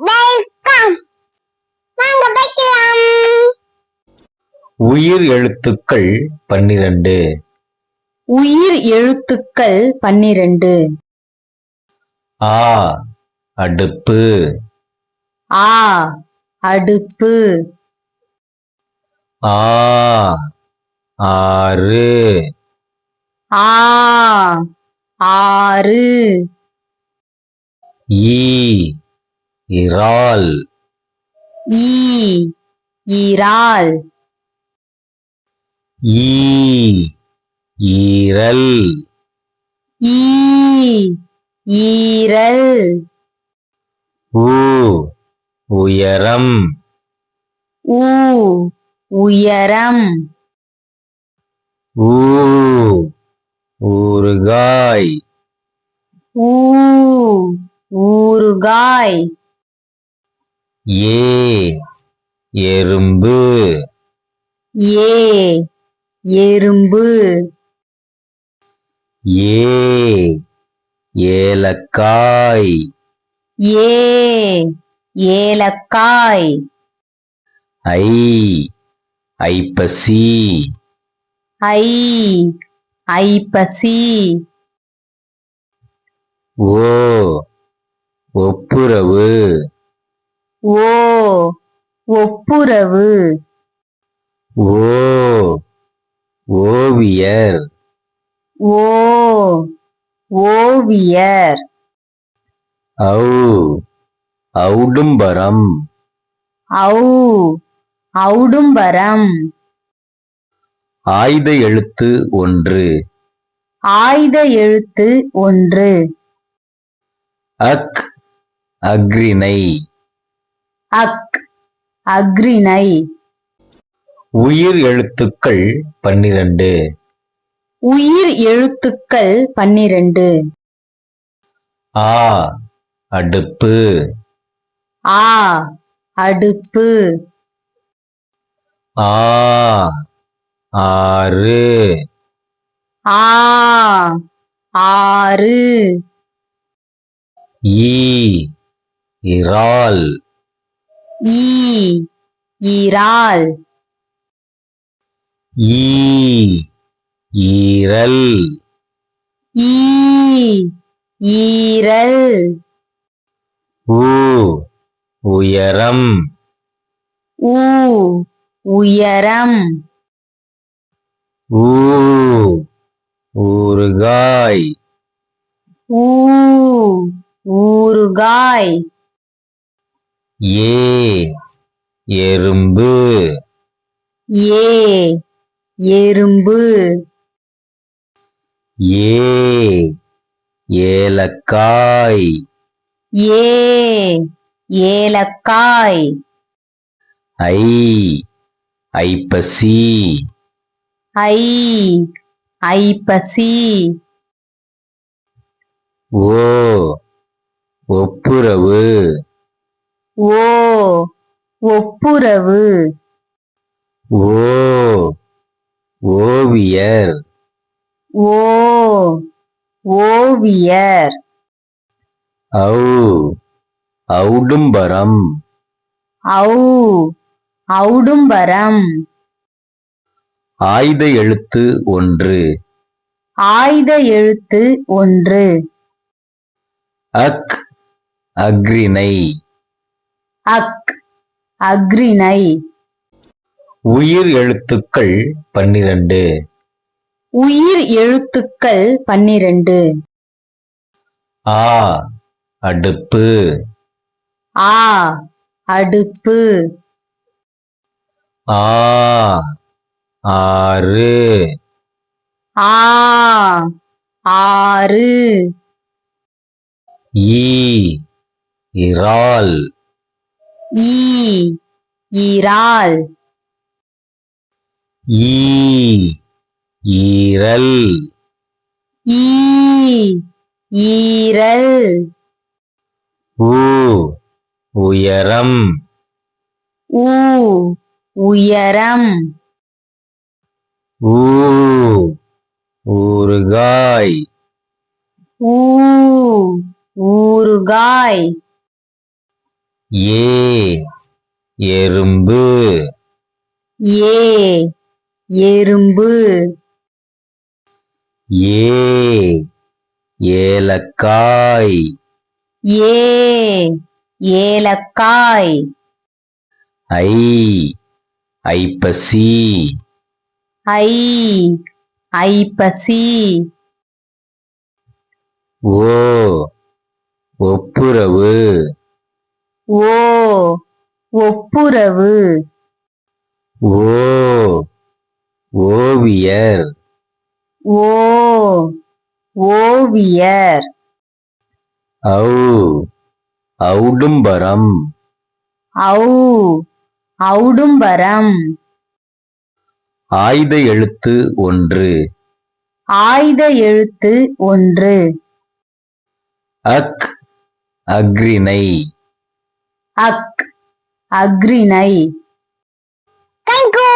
Welcome வாங்க வைக்கலாம். உயிர் எழுத்துக்கள் பன்னிரண்டு. உயிர் எழுத்துக்கள் பன்னிரண்டு. ஆ அடுப்பு. ஆ அடுப்பு. ஆ ஆறு. ஆ ஆறு. ஈ இறால். ஈ ஈரால் ஈ ஈரல். ஈ ஈரல். உ உயரம். ஊ உயரம். ஊ ஊறுகாய். ஊ ஊறுகாய். ஏ எறும்பு. ஏ எறும்பு. ஏ ஏலக்காய். ஏ ஏலக்காய். ஐ ஐப்பசி. ஐ ஐப்பசி. ஓ ஒப்புரவு. ஓ ஒப்புரவு. ஓ ஓவியர். ஓ ஓவியர். ஔ ஔடும்பரம். ஔ ஔடும்பரம். ஆயுத எழுத்து ஒன்று. ஆயுத எழுத்து ஒன்று. அக் அக்ரிணை அக் அக்ரிணை. உயிர் எழுத்துக்கள் பன்னிரண்டு. உயிர் எழுத்துக்கள் பன்னிரண்டு. ஆ அடுப்பு. ஆ அடுப்பு. ஆ ஆறு. ஆ ஆறு. ஈ இறால். ஈ ஈரால். ஈ ஈரல். ஈ ஈரல். உ உயரம். ஊ உயரம். ஊ ஊறுகாய். ஊ ஊறுகாய். ஏ எறும்பு. ஏ எறும்பு. ஏ ஏலக்காய். ஏ ஏலக்காய். ஐ ஐப்பசி. ஐ ஐப்பசி. ஓ ஒப்புரவு. ஓ ஒப்புரவு. ஓ ஓவியர். ஓ ஓவியர். ஔ ஔடும்பரம். ஔ ஔடும்பரம். ஆயுத எழுத்து ஒன்று. ஆயுத எழுத்து ஒன்று. அக் அக்ரிணை அக் அக்ரிணை. உயிர் எழுத்துக்கள் பன்னிரண்டு. உயிர் எழுத்துக்கள் பன்னிரண்டு. ஆ அடுப்பு. ஆ அடுப்பு. ஆ ஆறு. ஆ ஆறு. ஈ இறால். ஈ ஈரால். ஈ ஈரல். ஈ ஈரல். உ உயரம். ஊ உயரம். ஊ ஊறுகாய். ஊ ஊறுகாய். ஏ எறும்பு. ஏ எறும்பு. ஏ ஏலக்காய். ஏ ஏலக்காய். ஐ ஐப்பசி. ஐ ஐப்பசி. ஓ ஒப்புரவு. ஓ ஒப்புரவு. ஓ ஓவியர். ஓ ஓவியர். ஔ ஔடும்பரம். ஔ ஔடும்பரம். ஆய்த எழுத்து ஒன்று. ஆய்த எழுத்து ஒன்று. அக் அக்ரிணை அக் அக்ரிணை தேங்க்யூ